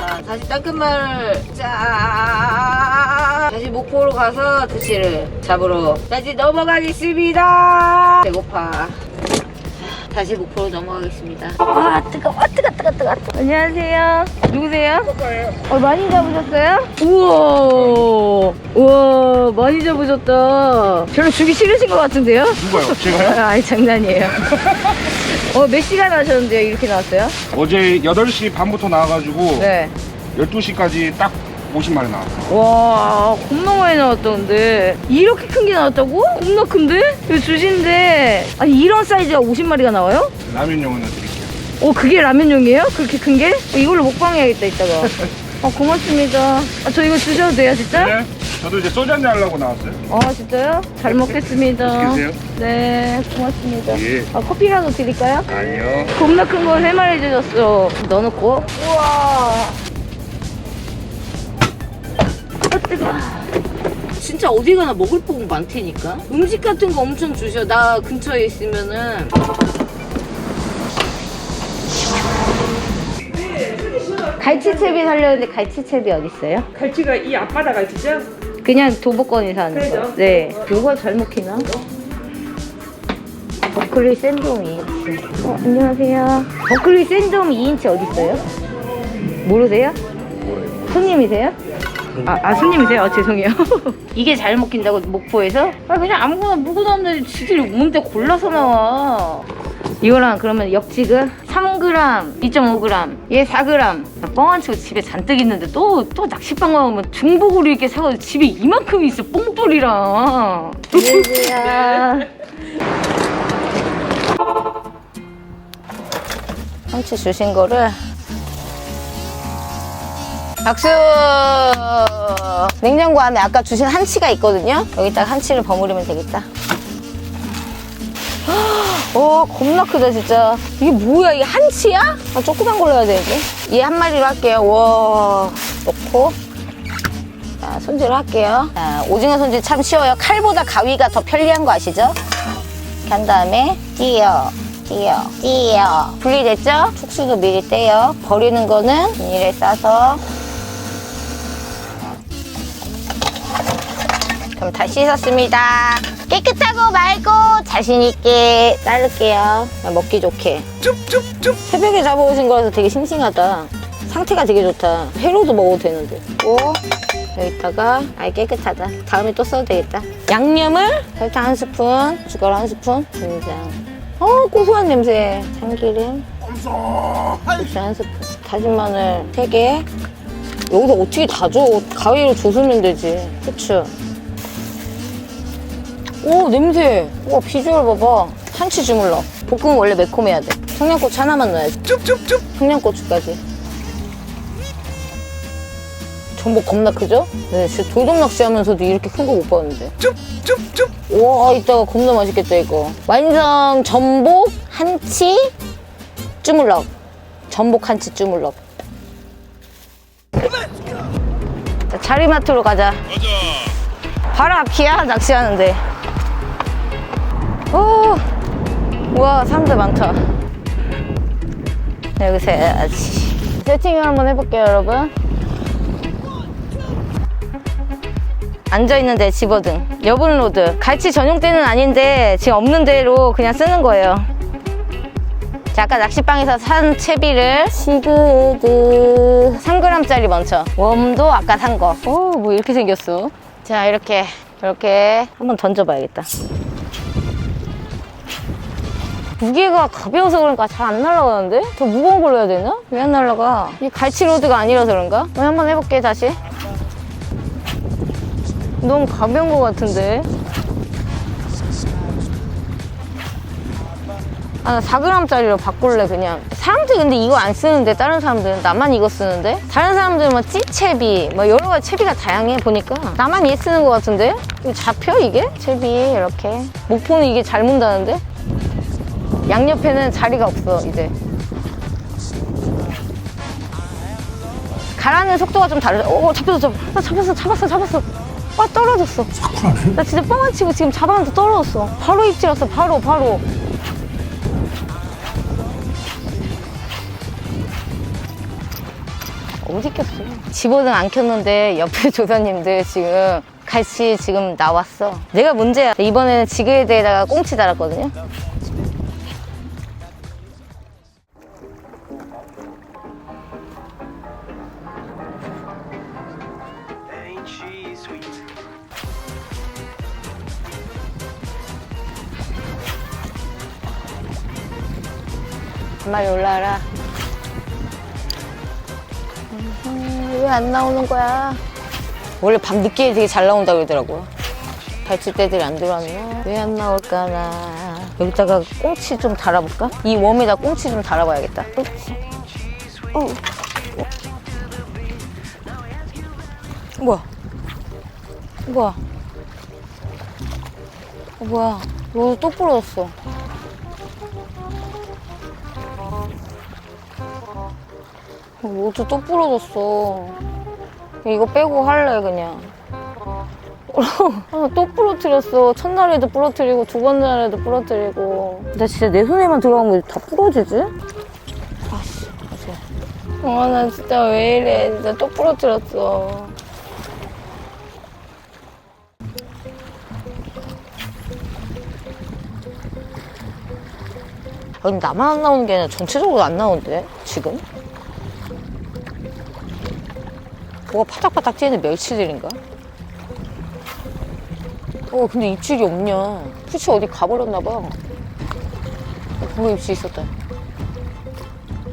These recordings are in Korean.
자, 다시 따끔말을 짜. 다시 목포로 가서 드시를 잡으러 다시 넘어가겠습니다. 배고파. 다시 목포로 넘어가겠습니다. 와 뜨거, 와 뜨거, 뜨거, 뜨거. 안녕하세요. 누구세요? 어 많이 잡으셨어요? 우와, 우와 많이 잡으셨다. 별로 주기 싫으신 것 같은데요? 누가요? 제가요? 아, 아니 장난이에요. 어 몇 시간 하셨는데요? 이렇게 나왔어요? 어제 8시 반부터 나와가지고 네. 12시까지 딱 50마리 나왔어요. 와 겁나 많이 나왔다는데 이렇게 큰 게 나왔다고? 겁나 큰데? 이거 주신데 아니 이런 사이즈가 50마리가 나와요? 라면용은 드릴게요. 어 그게 라면용이에요? 그렇게 큰 게? 이걸로 먹방해야겠다 이따가 아 고맙습니다 아, 저 이거 주셔도 돼요 진짜? 네. 저도 이제 소주 한잔 하려고 나왔어요. 아 진짜요? 잘 먹겠습니다 맛있게 드세요. 네 고맙습니다 예. 아 커피라도 드릴까요? 아니요. 겁나 큰거세 마리 주셨어 넣어놓고 우와 진짜 어디 가나 먹을 복 많다니까 음식 같은 거 엄청 주셔 나 근처에 있으면은 갈치채비 살려는데 갈치채비 어디 있어요? 갈치가 이 앞바다 갈치죠? 그냥 도보권에서 하는 거. 그죠? 네. 요거 잘 먹히나? 버클리 샌드홈 2인치. 어, 안녕하세요. 버클리 샌드홈 2인치 어디 있어요? 모르세요? 손님이세요? 아, 아 손님이세요? 아, 죄송해요. 이게 잘 먹힌다고 목포에서? 아 그냥 아무거나 묵고 나오는데 지들이 뭔데 골라서 나와. 이거랑 그러면 역지그 3g, 2.5g, 얘 4g. 뻥안 치고 집에 잔뜩 있는데 또, 또 낚시방 가면 중복으로 이렇게 사가지고 집에 이만큼 있어, 뽕돌이랑. 안녕하세요. 한치 주신 거를 박수! 냉장고 안에 아까 주신 한치가 있거든요? 여기다가 한치를 버무리면 되겠다. 와 겁나 크다 진짜 이게 뭐야 이게 한치야? 아 조그만 걸로 해야 되는데 얘한 마리로 할게요 와 넣고 자 손질을 할게요 자, 오징어 손질 참 쉬워요 칼보다 가위가 더 편리한 거 아시죠? 이렇게 한 다음에 띄어 띄어 띄어 분리됐죠? 축수도 미리 떼요 버리는 거는 비닐에 싸서 그럼 다 씻었습니다. 깨끗하고 맑고 자신있게 자를게요. 그냥 먹기 좋게. 새벽에 잡아오신 거라서 되게 싱싱하다. 상태가 되게 좋다. 회로도 먹어도 되는데. 오, 여기다가 아예 깨끗하다. 다음에 또 써도 되겠다. 양념을 설탕 한 스푼, 숟가락 한 스푼, 된장. 어, 고소한 냄새. 참기름. 고추 한 스푼. 다진 마늘 세 개. 여기다 어떻게 다 줘? 가위로 조수면 되지. 후추. 오 냄새. 와 비주얼 봐봐. 한치 주물러. 볶으면 원래 매콤해야 돼. 청양고추 하나만 넣어야지. 쭉쭉쭉. 청양고추까지. 전복 겁나 크죠? 네 진짜 돌돔낚시 하면서도 이렇게 큰 거 못 봤는데. 쭉쭉쭉. 와 이따가 겁나 맛있겠다 이거. 완성! 전복 한치 주물럭. 전복 한치 주물럭. 자, 자리마트로 가자. 바로 앞이야 낚시하는데 오, 우와 사람들 많다. 여기서 해야지. 세팅을 한번 해볼게요 여러분. 앉아있는데 집어등 여분 로드. 갈치 전용대는 아닌데 지금 없는 대로 그냥 쓰는 거예요. 자 아까 낚시방에서 산 채비를 시그드. 3g짜리 먼저. 웜도 아까 산거오뭐 이렇게 생겼어. 자 이렇게 이렇게 한번 던져봐야겠다 무게가 가벼워서 그런가 잘 안 날아가는데? 더 무거운 걸로 해야 되나? 왜 안 날아가? 이게 갈치 로드가 아니라서 그런가? 오늘 한번 해볼게 다시 너무 가벼운 것 같은데 아, 나 4g짜리로 바꿀래, 그냥. 사람들 근데 이거 안 쓰는데, 다른 사람들은. 나만 이거 쓰는데? 다른 사람들은 뭐 찌채비, 뭐 여러 가지 채비가 다양해, 보니까. 나만 얘 쓰는 것 같은데? 이거 잡혀, 이게? 채비, 이렇게. 목포는 이게 잘 문다는데? 양옆에는 자리가 없어, 이제. 가라는 속도가 좀 다르죠. 오, 잡혔어, 잡혔어. 나 잡았어, 잡았어, 잡았어. 아, 떨어졌어. 나 진짜 뻥안 치고 지금 잡았는데 떨어졌어. 바로 입질 왔어, 바로, 바로. 어디 꼈어? 집어등 안 켰는데 옆에 조사님들 지금 같이 지금 나왔어. 내가 문제야. 이번에는 지게에 대에다가 꽁치 달았거든요. 한 마리 올라와라. 왜 안 나오는 거야? 원래 밤 늦게 되게 잘 나온다 그러더라고요. 발치대들이 안 들어왔나? 왜 안 나올까나? 여기다가 꽁치 좀 달아볼까? 이 웜에다 꽁치 좀 달아봐야겠다. 꽁치. 어. 뭐야? 뭐야? 어, 뭐야? 너또 부러졌어. 로드 또 부러졌어. 이거 빼고 할래 그냥. 아, 또 부러뜨렸어. 첫날에도 부러뜨리고 두 번째 날에도 부러뜨리고. 나 진짜 내 손에만 들어가면 다 부러지지? 아씨, 아씨. 아, 나 진짜 왜 이래. 진짜 또 부러뜨렸어. 아니, 나만 안 나오는 게 아니라 전체적으로 안 나오는데, 지금? 뭐가 파닥파닥 뛰는 멸치들인가? 어, 근데 입질이 없냐. 푸치 어디 가버렸나봐. 어, 방금 입질 있었다.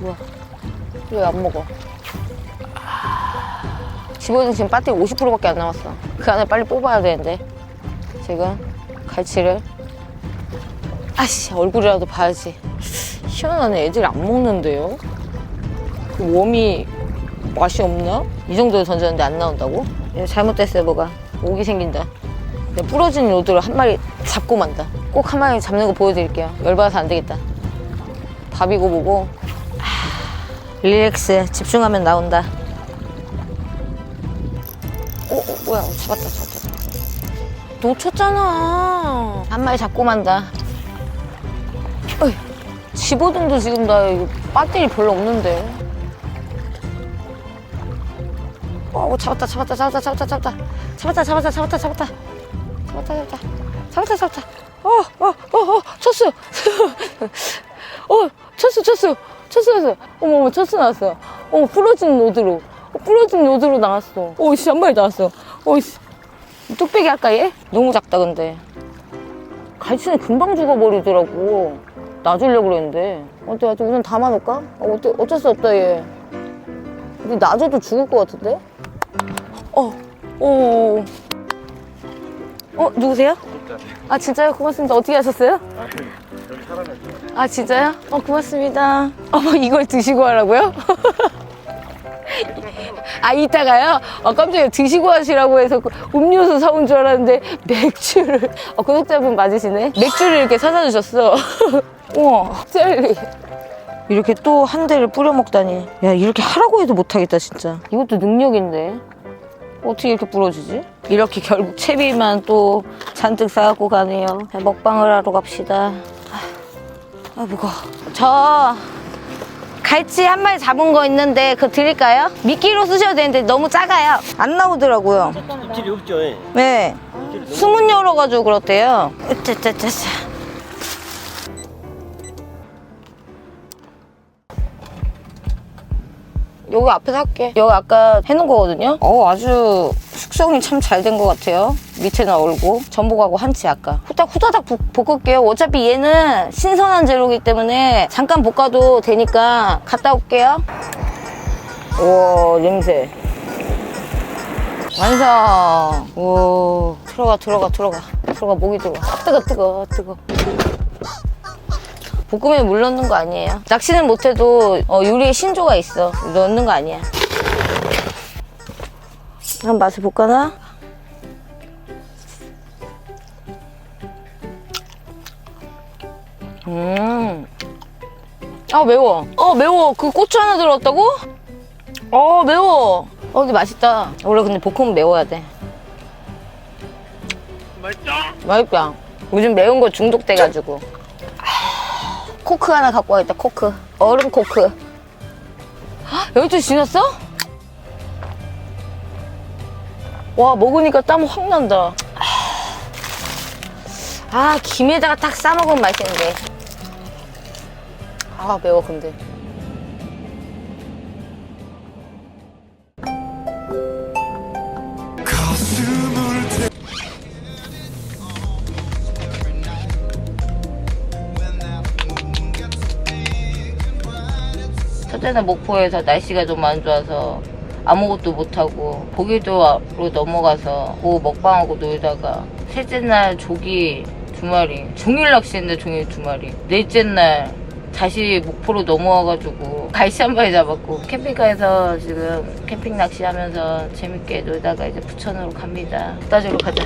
뭐야. 왜 안 먹어? 집어는 지금 배터리 50%밖에 안 남았어. 그 안에 빨리 뽑아야 되는데. 지금 갈치를. 아씨, 얼굴이라도 봐야지. 희한하네. 애들 안 먹는데요? 그 웜이 맛이 없나? 이 정도로 던졌는데 안 나온다고? 잘못됐어요, 뭐가. 오기 생긴다. 부러진 로드를 한 마리 잡고 만다. 꼭 한 마리 잡는 거 보여드릴게요. 열받아서 안 되겠다. 밥이고 뭐고. 하, 릴렉스. 집중하면 나온다. 오, 오, 뭐야. 잡았다, 잡았다. 놓쳤잖아. 한 마리 잡고 만다. 어이, 집어등도 지금 나 이거 배터리 별로 없는데. 어, 잡았다, 잡았다, 잡았다, 잡았다, 잡았다, 잡았다, 잡았다, 잡았다, 잡았다, 잡았다, 잡았다, 잡았다, 잡았다. 어, 어, 어, 어, 쳤어. 어, 쳤어, 쳤어, 쳤어, 쳤어. 어머, 어머, 쳤어 나왔어. 어, 부러진 노드로, 어, 부러진 노드로 나왔어. 오, 씨, 한 마리 나왔어. 오, 씨. 뚝배기 할까 얘? 너무 작다 근데. 갈치는 금방 죽어버리더라고. 놔주려고 그랬는데. 어때, 어때, 우선 담아놓을까? 어, 어때, 어쩔 수 없다 얘. 근데 놔줘도 죽을 것 같은데? 어, 오. 어, 누구세요? 아, 진짜요? 고맙습니다. 어떻게 하셨어요? 아, 진짜요? 어, 고맙습니다. 어머, 이걸 드시고 하라고요? 아, 이따가요? 아, 깜짝이야. 드시고 하시라고 해서 그 음료수 사온 줄 알았는데 맥주를. 어, 구독자분 맞으시네? 맥주를 이렇게 사다 주셨어. 우와, 젤리. 이렇게 또 한 대를 뿌려 먹다니. 야, 이렇게 하라고 해도 못하겠다, 진짜. 이것도 능력인데. 어떻게 이렇게 부러지지? 이렇게 결국 채비만 또 잔뜩 싸갖고 가네요. 자, 먹방을 하러 갑시다. 아, 아 무거워. 저 갈치 한 마리 잡은 거 있는데 그거 드릴까요? 미끼로 쓰셔도 되는데 너무 작아요. 안 나오더라고요. 입질이 없죠. 예. 네. 수문 열어가지고 그렇대요. 으짜짜짜짜. 여기 앞에서 할게. 여기 아까 해놓은 거거든요. 어, 아주 숙성이 참 잘 된 것 같아요. 밑에는 얼고 전복하고 한치 아까. 후딱 후다닥 볶- 볶을게요. 어차피 얘는 신선한 재료이기 때문에 잠깐 볶아도 되니까 갔다 올게요. 우와, 냄새. 완성. 오, 들어가, 들어가, 들어가. 들어가, 목이 들어가. 아, 뜨거, 뜨거, 뜨거. 볶음에 물 넣는 거 아니에요. 낚시는 못해도 어, 요리에 신조가 있어. 넣는 거 아니야. 한 맛을 볼까나? 음. 아, 매워. 어, 매워. 그 고추 하나 들어갔다고? 어, 매워. 어, 근데 맛있다. 원래 근데 볶으면 매워야 돼. 맛있다. 맛있다. 요즘 매운 거 중독돼가지고. 코크 하나 갖고 와야겠다 코크. 얼음 코크. 아, 헉, 12시 지났어? 와 먹으니까 땀 확 난다. 아, 아 김에다가 딱 싸먹으면 맛있는데. 아 매워 근데. 첫째는 목포에서 날씨가 좀 안 좋아서 아무것도 못하고 보기도로 넘어가서 그 먹방하고 놀다가 셋째 날 조기 두 마리 종일 낚시했는데 종일 두 마리 넷째 날 다시 목포로 넘어와가지고 갈치 한 마리 잡았고 캠핑카에서 지금 캠핑 낚시하면서 재밌게 놀다가 이제 부천으로 갑니다. 따지러 가자